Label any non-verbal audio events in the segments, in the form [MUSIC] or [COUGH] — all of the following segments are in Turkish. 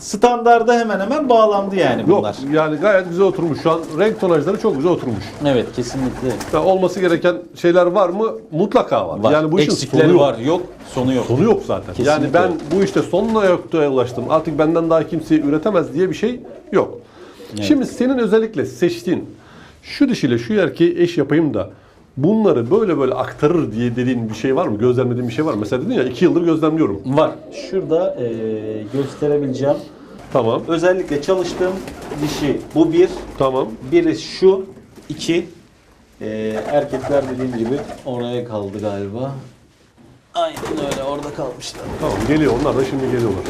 standarda hemen hemen bağlandı yani Yok bunlar. yani gayet güzel oturmuş. Şu an renk tonajları çok güzel oturmuş. Evet kesinlikle Ya olması gereken şeyler var mı? Mutlaka var. var. Yani bu işin Eksikleri sonu yok. var yok sonu yok. Sonu yok zaten. Kesinlikle Yani ben yok. bu işte son noktaya ulaştım. Artık benden daha kimse üretemez diye bir şey yok. Şimdi senin özellikle seçtiğin şu dişiyle şu erkeği eş yapayım da bunları böyle böyle aktarır diye dediğin bir şey var mı? Gözlemlediğin bir şey var mı? Mesela dedin ya iki yıldır gözlemliyorum. Var. Şurada eee, gösterebileceğim. Tamam. Özellikle çalıştığım dişi bu bir. Tamam. Biri şu. iki. Eee, erkekler dediğim gibi oraya kaldı galiba. Aynen öyle orada kalmışlar. Tamam. Geliyor. Onlar da şimdi geliyorlar.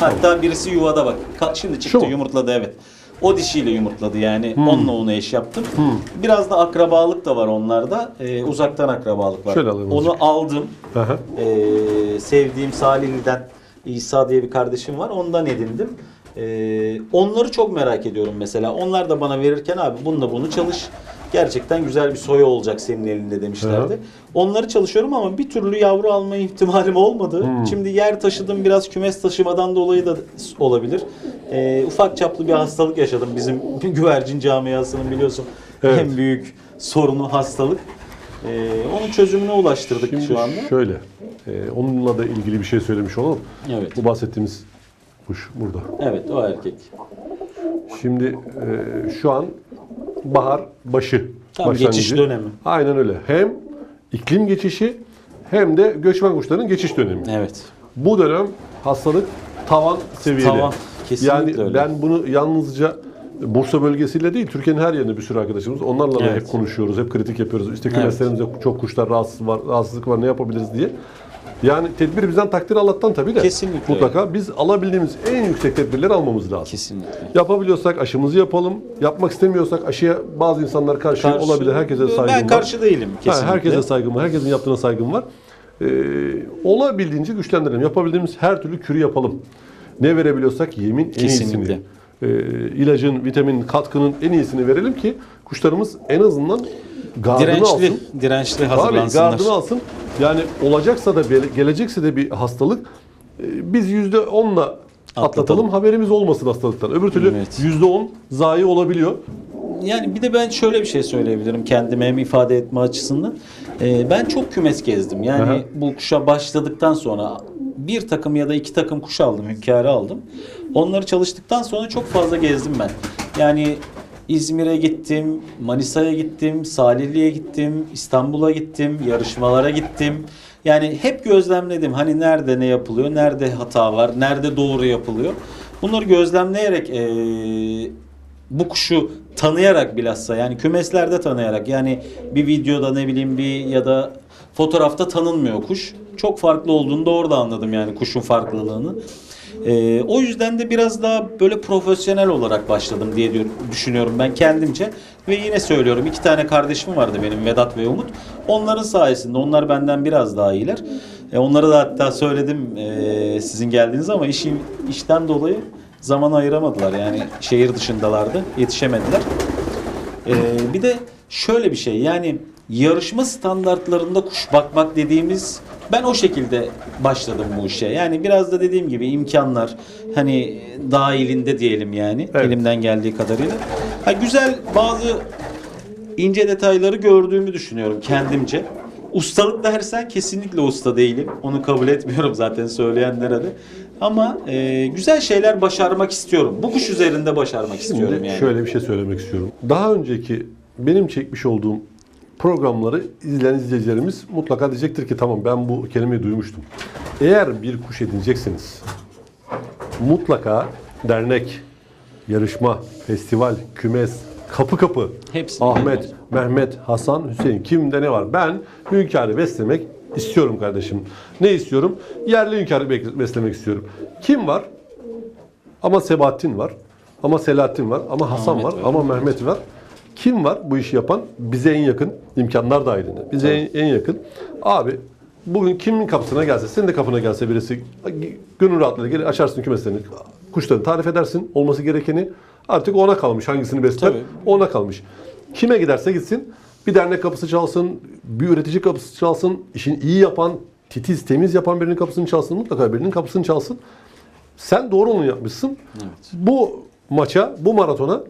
Hatta birisi yuvada bak. Ka- Şimdi Şu çıktı mu? yumurtladı evet. O dişiyle yumurtladı yani. Onunla onu eş yaptım. Biraz da akrabalık da var onlarda. Ee, uzaktan akrabalık var. Şöyle alayım onu hocam. aldım. Aha. Ee, sevdiğim Salihli'den İsa diye bir kardeşim var. Ondan edindim. Ee, onları çok merak ediyorum mesela. Onlar da bana verirken abi bununla bunu çalış. Gerçekten güzel bir soya olacak senin elinde demişlerdi. Hı. Onları çalışıyorum ama bir türlü yavru alma ihtimalim olmadı. Şimdi yer taşıdım biraz kümes taşımadan dolayı da olabilir. Ee, ufak çaplı bir hastalık yaşadım bizim [LAUGHS] güvercin camiasının biliyorsun Evet. en büyük sorunu hastalık. Ee, onun çözümüne ulaştırdık Şimdi şu anda. şöyle. e, onunla da ilgili bir şey söylemiş olalım. Evet. Bu bahsettiğimiz kuş burada. Evet o erkek. Şimdi e, şu an bahar başı. Tam başlangıcı. geçiş dönemi. Aynen öyle. Hem iklim geçişi hem de göçmen kuşların geçiş dönemi. Evet. Bu dönem hastalık tavan seviyede. Tavan, kesinlikle yani öyle. ben bunu yalnızca Bursa bölgesiyle değil, Türkiye'nin her yerinde bir sürü arkadaşımız. Onlarla da Evet. hep konuşuyoruz, hep kritik yapıyoruz. İşte Evet. kümeslerimizde çok kuşlar rahatsız var, rahatsızlık var, ne yapabiliriz diye. Yani tedbir bizden takdir Allah'tan tabii de. Kesinlikle Mutlaka biz alabildiğimiz en yüksek tedbirleri almamız lazım. Kesinlikle. Yapabiliyorsak aşımızı yapalım. Yapmak istemiyorsak aşıya bazı insanlar karşı, Karşı- olabilir. Herkese saygım Ben var. karşı değilim Ha, kesinlikle. herkese saygım var. Herkesin yaptığına saygım var. Ee, olabildiğince güçlendirelim. Yapabildiğimiz her türlü kürü yapalım. Ne verebiliyorsak yemin en Kesinlikle. iyisini. Ee, ilacın, vitaminin, katkının en iyisini verelim ki kuşlarımız en azından gardını Dirençli, alsın. dirençli Abi hazırlansınlar. gardını alsın. Yani olacaksa da gelecekse de bir hastalık e, biz yüzde onla atlatalım. Atlatalım. Haberimiz olmasın hastalıktan. Öbür türlü Evet. yüzde on zayi olabiliyor. Yani bir de ben şöyle bir şey söyleyebilirim kendime hem ifade etme açısından. Ee, ben çok kümes gezdim. Yani Aha. bu kuşa başladıktan sonra bir takım ya da iki takım kuş aldım, hünkârı aldım. Onları çalıştıktan sonra çok fazla gezdim ben. Yani İzmir'e gittim, Manisa'ya gittim, Salihli'ye gittim, İstanbul'a gittim, yarışmalara gittim. Yani hep gözlemledim. Hani nerede ne yapılıyor, nerede hata var, nerede doğru yapılıyor. Bunları gözlemleyerek eee bu kuşu tanıyarak bilhassa yani kümeslerde tanıyarak yani bir videoda ne bileyim bir ya da fotoğrafta tanınmıyor kuş. Çok farklı olduğunu da orada anladım yani kuşun farklılığını. Ee, o yüzden de biraz daha böyle profesyonel olarak başladım diye düşünüyorum ben kendimce. Ve yine söylüyorum iki tane kardeşim vardı benim Vedat ve Umut. Onların sayesinde onlar benden biraz daha iyiler. E, onlara da hatta söyledim e, sizin geldiğiniz ama işi, işten dolayı zaman ayıramadılar. Yani şehir dışındalardı. Yetişemediler. Ee, bir de şöyle bir şey yani yarışma standartlarında kuş bakmak dediğimiz ben o şekilde başladım bu işe. Yani biraz da dediğim gibi imkanlar hani dahilinde diyelim yani Evet. elimden geldiği kadarıyla. Ha, güzel bazı ince detayları gördüğümü düşünüyorum kendimce. Ustalık dersen kesinlikle usta değilim. Onu kabul etmiyorum zaten söyleyenlere de. Ama e, güzel şeyler başarmak istiyorum. Bu kuş üzerinde başarmak istiyorum Şimdi yani. şöyle bir şey söylemek istiyorum. Daha önceki benim çekmiş olduğum programları izleyen izleyicilerimiz mutlaka diyecektir ki tamam ben bu kelimeyi duymuştum. Eğer bir kuş edineceksiniz mutlaka dernek, yarışma, festival, kümes, kapı kapı Hepsini Ahmet, bilmez. Mehmet, Hasan, Hüseyin kimde ne var? Ben hünkârı beslemek istiyorum kardeşim. Ne istiyorum? Yerli hünkârı beslemek istiyorum. Kim var? Ama Sebahattin var. Ama Selahattin var. Ama Hasan Ahmet var. var. Ama Mehmet var. Kim var bu işi yapan? Bize en yakın. imkanlar dahilinde. Bize en, en yakın. Abi bugün kimin kapısına gelse, senin de kapına gelse birisi gönül rahatlığıyla gelir açarsın kümeslerini. Kuşlarını tarif edersin. Olması gerekeni. Artık ona kalmış. Hangisini besler? Tabii. Ona kalmış. Kime giderse gitsin. Bir dernek kapısı çalsın, bir üretici kapısı çalsın, işini iyi yapan, titiz, temiz yapan birinin kapısını çalsın, mutlaka birinin kapısını çalsın. Sen doğru olanı yapmışsın. Evet. Bu maça, bu maratona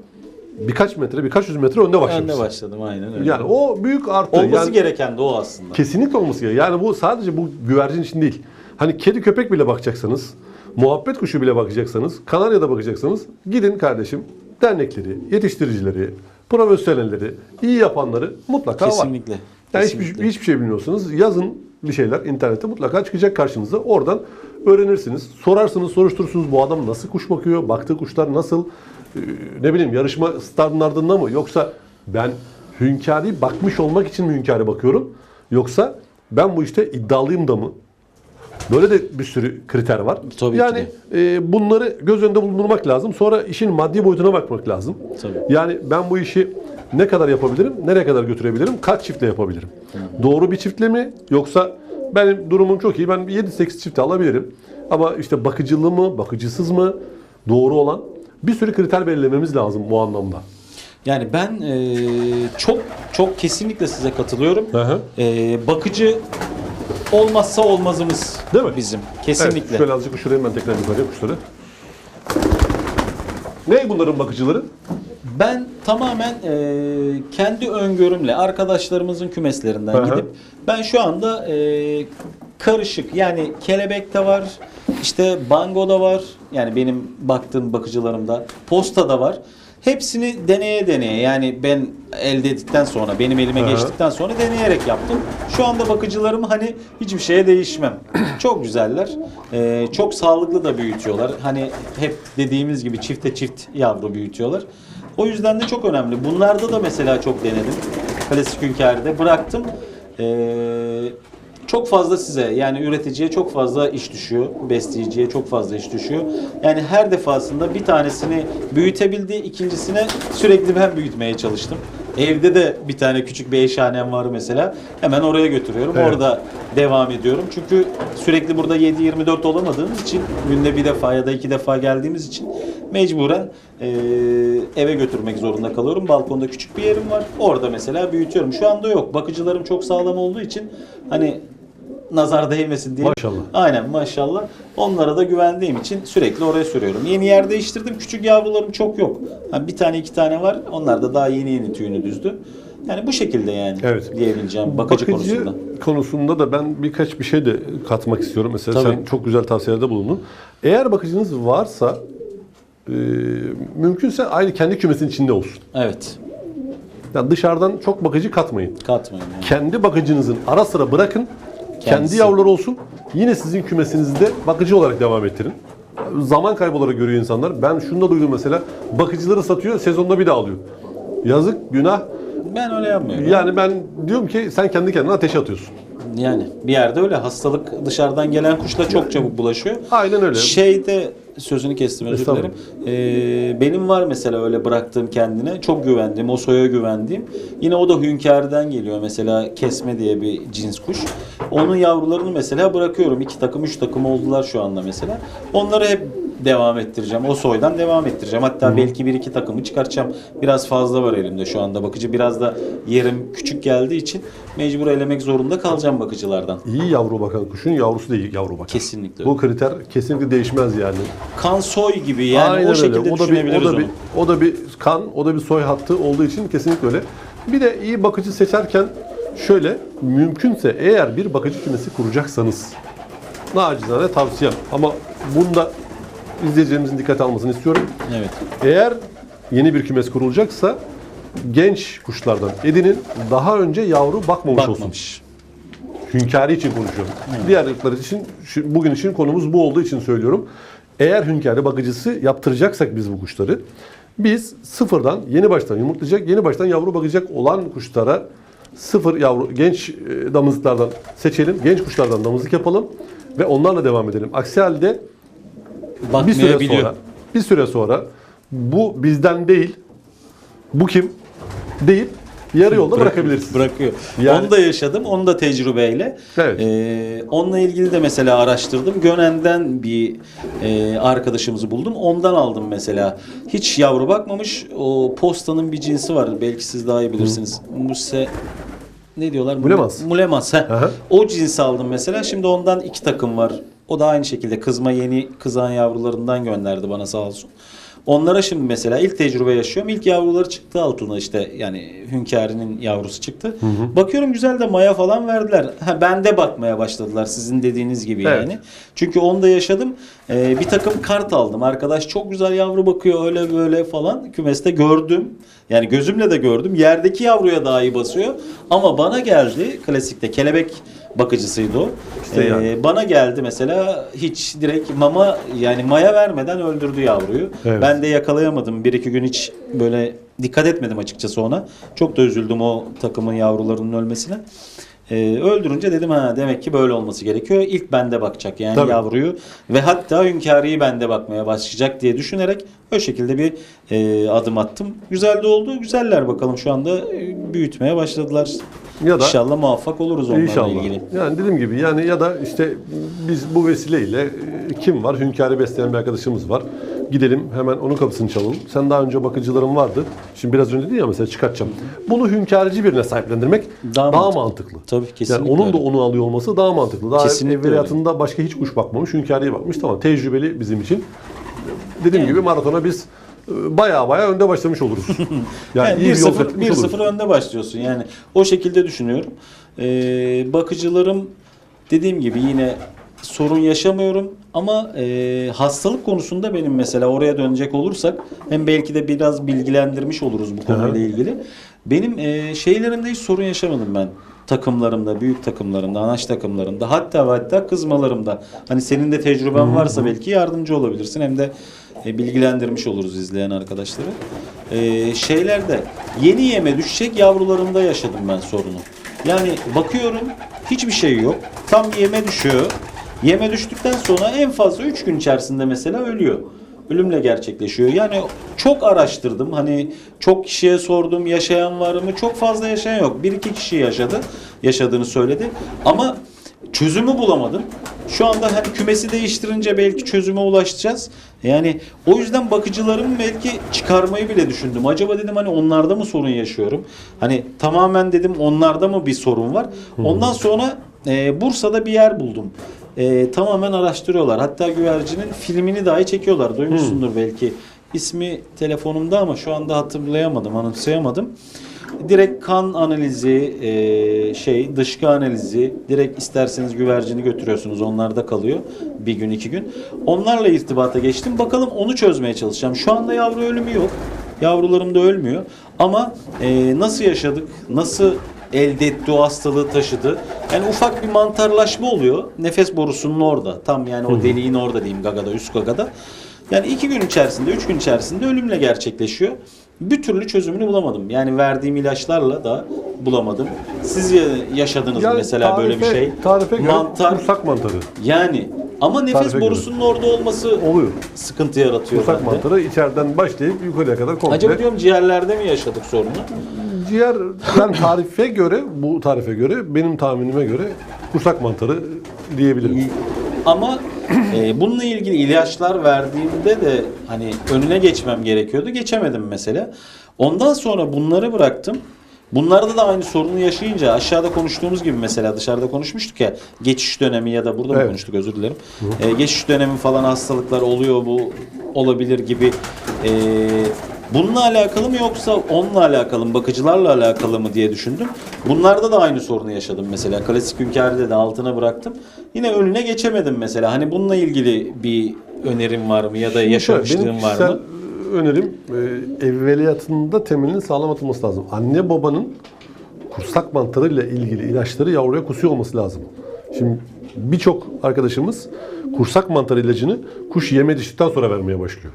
birkaç metre, birkaç yüz metre önde başlamışsın. de başladım aynen öyle. Yani o büyük artı. Olması yani, gereken de o aslında. Kesinlikle olması gerekiyor. Yani bu sadece bu güvercin için değil. Hani kedi köpek bile bakacaksanız, muhabbet kuşu bile bakacaksanız, kanaryada bakacaksanız gidin kardeşim dernekleri, yetiştiricileri, profesyonelleri, iyi yapanları mutlaka var. Kesinlikle. Yani Kesinlikle. hiçbir, hiçbir şey bilmiyorsunuz. Yazın bir şeyler internette mutlaka çıkacak karşınıza. Oradan öğrenirsiniz. Sorarsınız, soruşturursunuz bu adam nasıl kuş bakıyor, baktığı kuşlar nasıl, ne bileyim yarışma standartında mı yoksa ben hünkâri bakmış olmak için mi hünkâri bakıyorum yoksa ben bu işte iddialıyım da mı? Böyle de bir sürü kriter var. Tabii yani e, bunları göz önünde bulundurmak lazım. Sonra işin maddi boyutuna bakmak lazım. Tabii. Yani ben bu işi ne kadar yapabilirim, nereye kadar götürebilirim, kaç çiftle yapabilirim? Doğru bir çiftle mi yoksa benim durumum çok iyi, ben 7-8 çifte alabilirim. Ama işte bakıcılı mı, bakıcısız mı, doğru olan bir sürü kriter belirlememiz lazım bu anlamda. Yani ben e, çok çok kesinlikle size katılıyorum. Hı hı. E, bakıcı olmazsa olmazımız Değil mi? bizim. Kesinlikle. Evet, şöyle azıcık uçurayım ben tekrar yukarıya kuşları. Ne bunların bakıcıları? Ben tamamen e, kendi öngörümle arkadaşlarımızın kümeslerinden Hı hı. gidip ben şu anda e, karışık yani kelebek de var işte bango da var yani benim baktığım bakıcılarımda posta da var. Hepsini deneye deneye yani ben elde ettikten sonra benim elime hı. geçtikten sonra deneyerek yaptım. Şu anda bakıcılarım hani hiçbir şeye değişmem. [CLEARS THROAT] çok güzeller. E, çok sağlıklı da büyütüyorlar. Hani hep dediğimiz gibi çifte çift yavru büyütüyorlar. O yüzden de çok önemli. Bunlarda da mesela çok denedim. Klasik hünkâride bıraktım. Ee, çok fazla size yani üreticiye çok fazla iş düşüyor. Besleyiciye çok fazla iş düşüyor. Yani her defasında bir tanesini büyütebildi, ikincisine sürekli ben büyütmeye çalıştım. Evde de bir tane küçük bir eşhanem var mesela. Hemen oraya götürüyorum. Evet. Orada devam ediyorum. Çünkü sürekli burada 7-24 olamadığımız için günde bir defa ya da iki defa geldiğimiz için mecburen eee, eve götürmek zorunda kalıyorum. Balkonda küçük bir yerim var. Orada mesela büyütüyorum. Şu anda yok. Bakıcılarım çok sağlam olduğu için hani nazar değmesin diye. Maşallah. Aynen maşallah. Onlara da güvendiğim için sürekli oraya sürüyorum. Yeni yer değiştirdim. Küçük yavrularım çok yok. Ha, bir tane iki tane var. Onlar da daha yeni yeni tüyünü düzdü. Yani bu şekilde yani Evet. diyebileceğim bakıcı, konusunda. konusunda da ben birkaç bir şey de katmak istiyorum. Mesela Tabii. sen çok güzel tavsiyelerde bulundun. Eğer bakıcınız varsa e, mümkünse aynı kendi kümesinin içinde olsun. Evet. Yani dışarıdan çok bakıcı katmayın. Katmayın. Yani. Kendi bakıcınızın ara sıra bırakın. Kendisi. Kendi yavruları olsun. Yine sizin kümesinizde bakıcı olarak devam ettirin. Zaman kaybı olarak görüyor insanlar. Ben şunu da duydum mesela. Bakıcıları satıyor, sezonda bir daha alıyor. Yazık, günah. Ben öyle yapmıyorum. Yani ben diyorum ki sen kendi kendine ateşe atıyorsun. Yani bir yerde öyle hastalık dışarıdan gelen kuşla çok çabuk bulaşıyor. Aynen öyle. Şeyde sözünü kestim özür dilerim. Ee, benim var mesela öyle bıraktığım kendine. Çok güvendiğim, o soya güvendiğim. Yine o da hünkârden geliyor mesela kesme diye bir cins kuş. Onun yavrularını mesela bırakıyorum. İki takım, üç takım oldular şu anda mesela. Onları hep devam ettireceğim. O soydan devam ettireceğim. Hatta belki bir iki takımı çıkartacağım. Biraz fazla var elimde şu anda bakıcı. Biraz da yerim küçük geldiği için mecbur elemek zorunda kalacağım bakıcılardan. İyi yavru bakan kuşun yavrusu da iyi yavru bakar. Kesinlikle. Bu kriter kesinlikle değişmez yani. kan soy gibi yani Aynen o öyle. şekilde O da bir o da bir o da bir kan, o da bir soy hattı olduğu için kesinlikle öyle. Bir de iyi bakıcı seçerken şöyle mümkünse eğer bir bakıcı kümesi kuracaksanız nacizane tavsiyem ama bunda izleyicilerimizin dikkate almasını istiyorum. Evet. Eğer yeni bir kümes kurulacaksa genç kuşlardan edinin daha önce yavru bakmamış, olsun. Bakmamış. Hünkârı için konuşuyorum. Diğer ırklar için şu- bugün için konumuz bu olduğu için söylüyorum. Eğer hünkârı bakıcısı yaptıracaksak biz bu kuşları biz sıfırdan yeni baştan yumurtlayacak, yeni baştan yavru bakacak olan kuşlara sıfır yavru genç e, damızlıklardan seçelim. Genç kuşlardan damızlık yapalım ve onlarla devam edelim. Aksi halde bir süre sonra bir süre sonra bu bizden değil bu kim deyip yarı yolda bırakabilirsiniz. Bırakıyor. Yani- Onu da yaşadım. Onu da tecrübeyle. Evet. Ee, onunla ilgili de mesela araştırdım. Gönen'den bir e, arkadaşımızı buldum. Ondan aldım mesela. Hiç yavru bakmamış. O postanın bir cinsi var. Belki siz daha iyi bilirsiniz. Muse ne diyorlar? Mulemans. heh. Aha. O cinsi aldım mesela. Şimdi ondan iki takım var. O da aynı şekilde kızma yeni kızan yavrularından gönderdi bana sağ olsun. Onlara şimdi mesela ilk tecrübe yaşıyorum. İlk yavruları çıktı altına işte yani hünkârinin yavrusu çıktı. Bakıyorum güzel de maya falan verdiler. Ha, ben de bakmaya başladılar sizin dediğiniz gibi Evet. yani. Çünkü onu da yaşadım. Ee, bir takım kart aldım. Arkadaş çok güzel yavru bakıyor öyle böyle falan. Kümeste gördüm. Yani gözümle de gördüm. Yerdeki yavruya daha iyi basıyor. Ama bana geldi klasikte kelebek bakıcısıydı o. İşte Ee, yani. Bana geldi mesela hiç direkt mama yani maya vermeden öldürdü yavruyu. Evet. Ben de yakalayamadım. Bir iki gün hiç böyle dikkat etmedim açıkçası ona. Çok da üzüldüm o takımın yavrularının ölmesine. Ee, öldürünce dedim ha demek ki böyle olması gerekiyor. İlk bende bakacak yani Tabii. yavruyu ve hatta hünkâriyi bende bakmaya başlayacak diye düşünerek o şekilde bir e, adım attım. Güzel de oldu. Güzeller bakalım şu anda e, büyütmeye başladılar. Ya da- İnşallah muvaffak oluruz onlarla İnşallah. ilgili. Yani dediğim gibi yani ya da işte biz bu vesileyle e, kim var? Hünkârı besleyen bir arkadaşımız var. Gidelim hemen onun kapısını çalalım. Sen daha önce bakıcıların vardı. Şimdi biraz önce dedin ya mesela çıkartacağım. Bunu hünkârcı birine sahiplendirmek Daha daha, mantıklı. mantıklı. Tabii, kesinlikle Yani onun da onu alıyor olması daha mantıklı. Daha Kesinlikle evveliyatında başka hiç kuş bakmamış. Hünkârıya bakmış. Tamam tecrübeli bizim için. Dediğim gibi maratona biz baya baya önde başlamış oluruz. [LAUGHS] Yani, Yani iyi bir yol 1-0 kat etmiş oluruz. 1-0 önde başlıyorsun. Yani o şekilde düşünüyorum. Ee, bakıcılarım dediğim gibi yine sorun yaşamıyorum ama e, hastalık konusunda benim mesela oraya dönecek olursak hem belki de biraz bilgilendirmiş oluruz bu konuyla ilgili. Benim e, şeylerimde hiç sorun yaşamadım ben. Takımlarımda, büyük takımlarımda, anaç takımlarımda hatta ve hatta kızmalarımda. Hani senin de tecrüben varsa belki yardımcı olabilirsin hem de e, bilgilendirmiş oluruz izleyen arkadaşları. E, şeylerde yeni yeme düşecek yavrularımda yaşadım ben sorunu. Yani bakıyorum hiçbir şey yok. Tam yeme düşüyor. Yeme düştükten sonra en fazla 3 gün içerisinde mesela ölüyor. Ölümle gerçekleşiyor. Yani çok araştırdım. Hani çok kişiye sordum. Yaşayan var mı? Çok fazla yaşayan yok. Bir iki kişi yaşadı. Yaşadığını söyledi. Ama çözümü bulamadım. Şu anda hani kümesi değiştirince belki çözüme ulaşacağız. Yani o yüzden bakıcılarım belki çıkarmayı bile düşündüm. Acaba dedim hani onlarda mı sorun yaşıyorum? Hani tamamen dedim onlarda mı bir sorun var? Ondan sonra e, Bursa'da bir yer buldum. E, tamamen araştırıyorlar. Hatta güvercinin filmini dahi çekiyorlar. Duymuşsundur belki. İsmi telefonumda ama şu anda hatırlayamadım, anımsayamadım. Direkt kan analizi, e, şey dışkı analizi, direkt isterseniz güvercini götürüyorsunuz. Onlarda kalıyor bir gün iki gün. Onlarla irtibata geçtim. Bakalım onu çözmeye çalışacağım. Şu anda yavru ölümü yok. Yavrularım da ölmüyor. Ama e, nasıl yaşadık, nasıl elde etti o hastalığı taşıdı. Yani ufak bir mantarlaşma oluyor. Nefes borusunun orada. Tam yani o deliğin orada diyeyim gagada, üst gagada. Yani iki gün içerisinde, üç gün içerisinde ölümle gerçekleşiyor. Bir türlü çözümünü bulamadım. Yani verdiğim ilaçlarla da bulamadım. Siz ya- yaşadınız Yani mesela böyle bir tarife- şey? Tarife göre Mantar kursak mantarı yani ama nefes Tarife göre. borusunun orada olması oluyor. sıkıntı yaratıyor Kursak bende. mantarı içeriden başlayıp yukarıya kadar komple. Acaba diyorum ciğerlerde mi yaşadık sorunu? Ciğer yani tarife göre bu tarife göre benim tahminime göre kursak mantarı diyebilirim. Ama e, bununla ilgili ilaçlar verdiğimde de hani önüne geçmem gerekiyordu. Geçemedim mesela. Ondan sonra bunları bıraktım. Bunlarda da aynı sorunu yaşayınca aşağıda konuştuğumuz gibi mesela dışarıda konuşmuştuk ya geçiş dönemi ya da burada mı Evet. konuştuk özür dilerim. E, geçiş dönemi falan hastalıklar oluyor bu olabilir gibi. E, bununla alakalı mı yoksa onunla alakalı mı bakıcılarla alakalı mı diye düşündüm. Bunlarda da aynı sorunu yaşadım mesela. Klasik hünkâride de altına bıraktım. Yine önüne geçemedim mesela. Hani bununla ilgili bir önerim var mı ya da yaşamışlığım Benim var mı? önerim e, evveliyatında temelinin sağlam atılması lazım. Anne babanın kursak mantarıyla ilgili ilaçları yavruya kusuyor olması lazım. Şimdi birçok arkadaşımız kursak mantarı ilacını kuş yeme düştükten sonra vermeye başlıyor.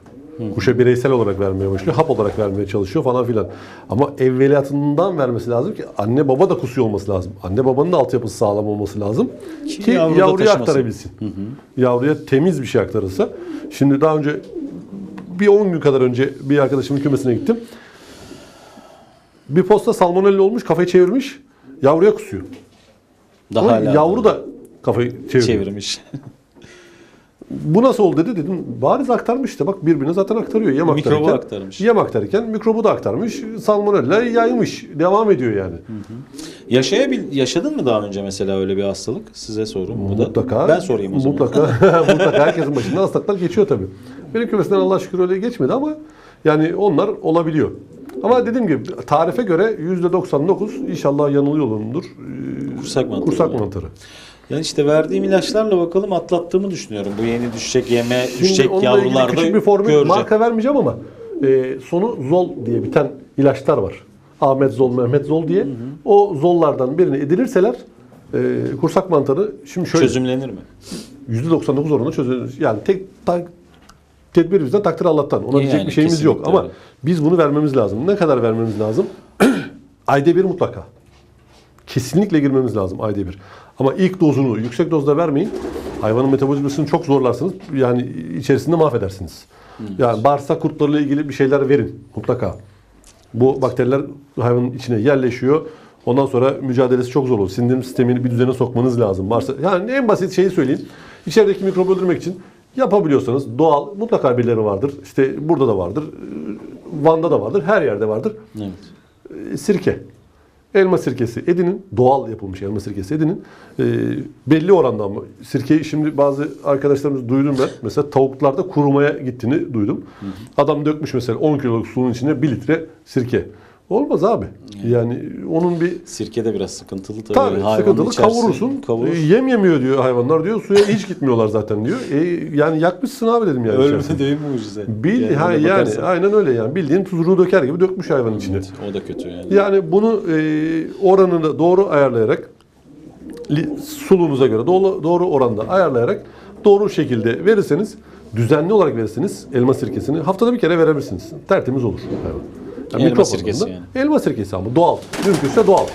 Kuşa bireysel olarak vermeye başlıyor. Hap olarak vermeye çalışıyor falan filan. Ama evveliyatından vermesi lazım ki anne baba da kusuyor olması lazım. Anne babanın da altyapısı sağlam olması lazım. Ki Ki, yavruya taşımasın. aktarabilsin. Yavruya temiz bir şey aktarırsa. Şimdi daha önce bir 10 gün kadar önce bir arkadaşımın kümesine gittim. Bir posta salmonella olmuş, kafayı çevirmiş. Yavruya kusuyor. Daha Ama yavru da kafayı çeviriyor. çevirmiş. [LAUGHS] Bu nasıl oldu dedi dedim. Bariz aktarmış işte bak birbirine zaten aktarıyor. Yem Mikrobu aktarırken, aktarmış. Yem aktarırken mikrobu da aktarmış. Salmonella yaymış. Devam ediyor yani. Yaşayabil yaşadın mı daha önce mesela öyle bir hastalık? Size sorum bu da. Mutlaka. Ben sorayım o zaman. Mutlaka. [LAUGHS] [LAUGHS] mutlaka herkesin başında hastalıklar geçiyor tabii. Benim kümesinden Allah şükür öyle geçmedi ama yani onlar olabiliyor. Ama dediğim gibi tarife göre %99 inşallah yanılıyorumdur. Ee, Kursak mantarı. Kursak mantarı. Yani işte verdiğim ilaçlarla bakalım atlattığımı düşünüyorum. Bu yeni düşecek yeme, Şimdi düşecek onunla ilgili yavrularda küçük bir formül göreceğim. marka vermeyeceğim ama e, sonu Zol diye biten ilaçlar var. Ahmet Zol, Mehmet Zol diye. O Zollardan birini edinirseler e, kursak mantarı şimdi şöyle Çözümlenir mi? %99 oranında çözülür. Yani tek ta, tedbir bizden takdir Allah'tan. Ona diyecek Yani bir şeyimiz yok ama öyle. biz bunu vermemiz lazım. Ne kadar vermemiz lazım? [CLEARS THROAT] ayda bir mutlaka. Kesinlikle girmemiz lazım ayda bir. Ama ilk dozunu yüksek dozda vermeyin. Hayvanın metabolizmasını çok zorlarsınız. Yani içerisinde mahvedersiniz. Hmm. Yani bağırsak kurtlarıyla ilgili bir şeyler verin mutlaka. Bu bakteriler hayvanın içine yerleşiyor. Ondan sonra mücadelesi çok zor olur. Sindirim sistemini bir düzene sokmanız lazım. Varsa yani en basit şeyi söyleyeyim. İçerideki mikrobu öldürmek için yapabiliyorsanız doğal mutlaka birileri vardır. İşte burada da vardır. Van'da da vardır. Her yerde vardır. Evet. E, Sirke. Elma sirkesi edinin. Doğal yapılmış elma sirkesi edinin. E, belli oranda ama sirkeyi şimdi bazı arkadaşlarımız duydum ben. Mesela tavuklarda kurumaya gittiğini duydum. Adam dökmüş mesela 10 kiloluk suyun içine 1 litre sirke. Olmaz abi. Yani onun bir Sirke de biraz sıkıntılı tabii. Tabii Hayvanın sıkıntılı içerisi kavurursun. Kavurur. E, yem yemiyor diyor hayvanlar diyor. Suya hiç gitmiyorlar zaten diyor. E, yani yakmışsın abi dedim yani. içerisine. Ölme değil mucize. Bil, Yani ha, yani bakarsan. aynen öyle yani. Bildiğin tuzunu döker gibi dökmüş hayvanın içine. Evet, o da kötü yani. Yani bunu e, oranını doğru ayarlayarak suluğunuza göre doğru, doğru oranda ayarlayarak doğru şekilde verirseniz düzenli olarak verirseniz elma sirkesini haftada bir kere verebilirsiniz. Tertemiz olur. hayvan. Yani Elma sirkesi yani. Elma sirkesi ama doğal. Mümkünse doğal.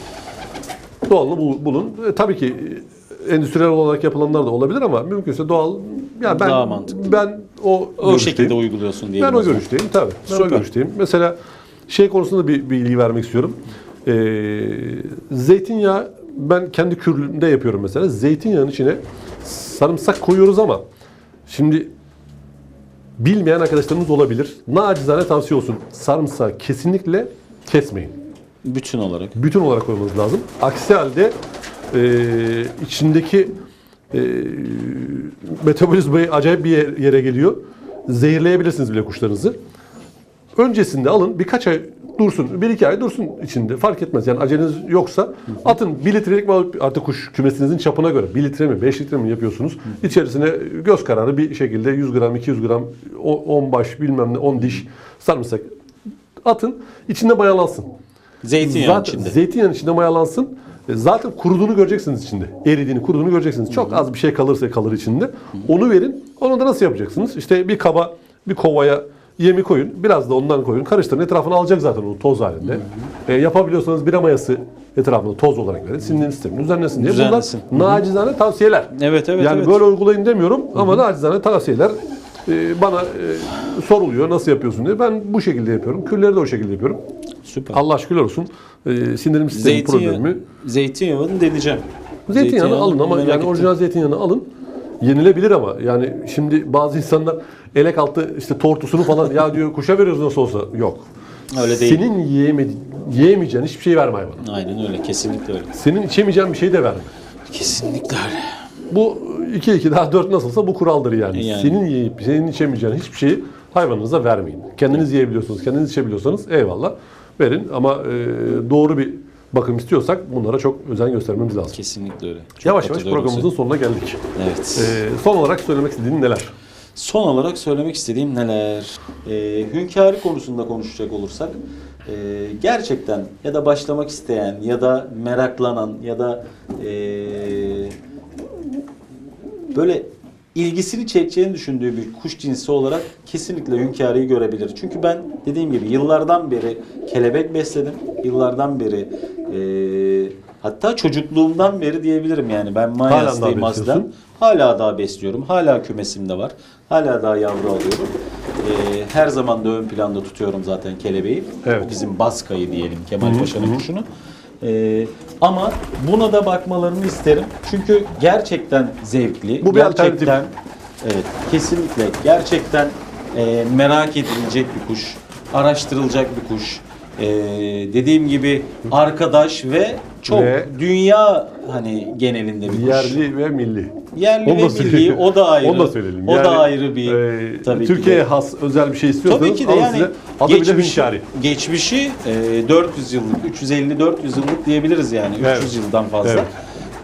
Doğalını bul- bulun. E, tabii ki e, endüstriyel olarak yapılanlar da olabilir ama mümkünse doğal. Yani ben Daha mantıklı. ben o O görüşteyim. şekilde uyguluyorsun diyelim. Ben o o görüşteyim tabii. Ben o Süper. görüşteyim. Mesela şey konusunda bir bilgi vermek istiyorum. Ee, zeytinyağı ben kendi kürümde yapıyorum mesela. Zeytinyağının içine sarımsak koyuyoruz ama şimdi bilmeyen arkadaşlarımız olabilir. Nacizane tavsiye olsun. Sarımsağı kesinlikle kesmeyin. Bütün olarak. Bütün olarak koymanız lazım. Aksi halde e, içindeki e, metabolizmayı acayip bir yer- yere geliyor. Zehirleyebilirsiniz bile kuşlarınızı. Öncesinde alın birkaç ay dursun, bir iki ay dursun içinde fark etmez. Yani aceleniz yoksa atın bir litrelik mi alıp artık kuş kümesinizin çapına göre bir litre mi 5 litre mi yapıyorsunuz. İçerisine göz kararı bir şekilde 100 gram 200 gram o- 10 baş bilmem ne 10 diş sarımsak atın içinde mayalansın. Zeytinyağı Zaten içinde. Zeytinyağının içinde mayalansın. E, Zaten kuruduğunu göreceksiniz içinde. Eridiğini, kuruduğunu göreceksiniz. Çok az bir şey kalırsa kalır içinde. Onu verin. Onu da nasıl yapacaksınız? İşte bir kaba, bir kovaya yemi koyun. Biraz da ondan koyun. Karıştırın. Etrafını alacak zaten o toz halinde. E, yapabiliyorsanız bir mayası etrafında toz olarak verin. Sindirim sistemini düzenlesin diye. Düzenlesin. Bunlar nacizane tavsiyeler. Evet, evet, Yani evet. böyle uygulayın demiyorum ama nacizane tavsiyeler e, bana e, soruluyor nasıl yapıyorsun diye. Ben bu şekilde yapıyorum. Külleri de o şekilde yapıyorum. Süper. Allah şükürler olsun. Ee, sindirim sistemi Zeytinyağı, problemi. zeytinyağını deneyeceğim. Zeytinyağını alın ama yani orijinal zeytinyağını alın. Yenilebilir ama yani şimdi bazı insanlar elek altı işte tortusunu falan ya diyor kuşa veriyoruz nasıl olsa yok. Öyle değil. Senin yiyemedi, yiyemeyeceğin hiçbir şey verme hayvana. Aynen öyle. Kesinlikle öyle. Senin içemeyeceğin bir şey de verme. Kesinlikle öyle. Bu 2 2 daha 4 nasılsa bu kuraldır yani. Yani. Senin yiyip senin içemeyeceğin hiçbir şeyi hayvanınıza vermeyin. Kendiniz yiyebiliyorsunuz, kendiniz içebiliyorsanız eyvallah verin ama e, doğru bir bakım istiyorsak bunlara çok özen göstermemiz lazım. Kesinlikle öyle. Çok Yavaş yavaş programımızın sonuna geldik. Evet. Ee, son olarak söylemek istediğin neler? Son olarak söylemek istediğim neler? Ee, hünkârı konusunda konuşacak olursak e, gerçekten ya da başlamak isteyen ya da meraklanan ya da e, böyle ilgisini çekeceğini düşündüğü bir kuş cinsi olarak kesinlikle hünkârıyı görebilir. Çünkü ben dediğim gibi yıllardan beri kelebek besledim. Yıllardan beri e, hatta çocukluğumdan beri diyebilirim yani. Ben Mayas'tayım besliyorsun. Hala daha besliyorum. Hala kümesimde var. Hala daha yavru alıyorum. Ee, her zaman da ön planda tutuyorum zaten kelebeği. Evet. O bizim baskayı diyelim Kemal Paşa'nın kuşunu. Ee, ama buna da bakmalarını isterim. Çünkü gerçekten zevkli. Bu bir alternatif. gerçekten Evet, kesinlikle. Gerçekten e, merak edilecek bir kuş, araştırılacak bir kuş. E, dediğim gibi arkadaş ve çok Ve- dünya hani genelinde bir kuş. Yerli ve milli. Yerli Onu da ve milli söyleyelim. o da ayrı. Onu da söyleyelim. O Yani, da ayrı bir e, tabii ki Türkiye'ye de. has özel bir şey istiyorsanız Tabii ki de alın yani size adı bile geçmişi, e, 400 yıllık, 350-400 yıllık diyebiliriz yani. 300 Evet. yıldan fazla. Evet.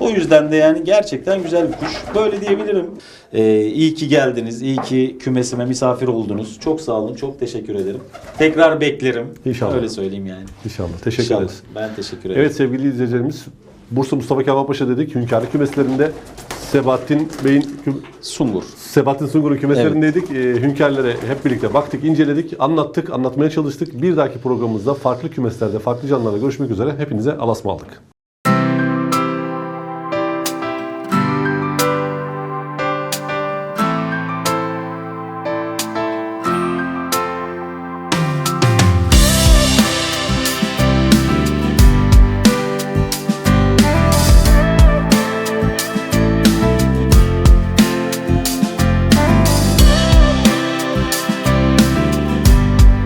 O yüzden de yani gerçekten güzel bir kuş. Böyle diyebilirim. E, iyi ki geldiniz. iyi ki kümesime misafir oldunuz. Çok sağ olun. Çok teşekkür ederim. Tekrar beklerim. İnşallah. Öyle söyleyeyim yani. İnşallah. Teşekkür İnşallah. ederiz. Ben teşekkür ederim. Evet sevgili izleyicilerimiz Bursa Mustafa Kemal Paşa dedik. Hünkârı kümeslerinde Sebahattin Bey'in Sungur. Sebahattin Sungur'un kümeslerindeydik. Ee, hünkârlara hep birlikte baktık, inceledik, anlattık, anlatmaya çalıştık. Bir dahaki programımızda farklı kümeslerde, farklı canlılarla görüşmek üzere. Hepinize alasma aldık.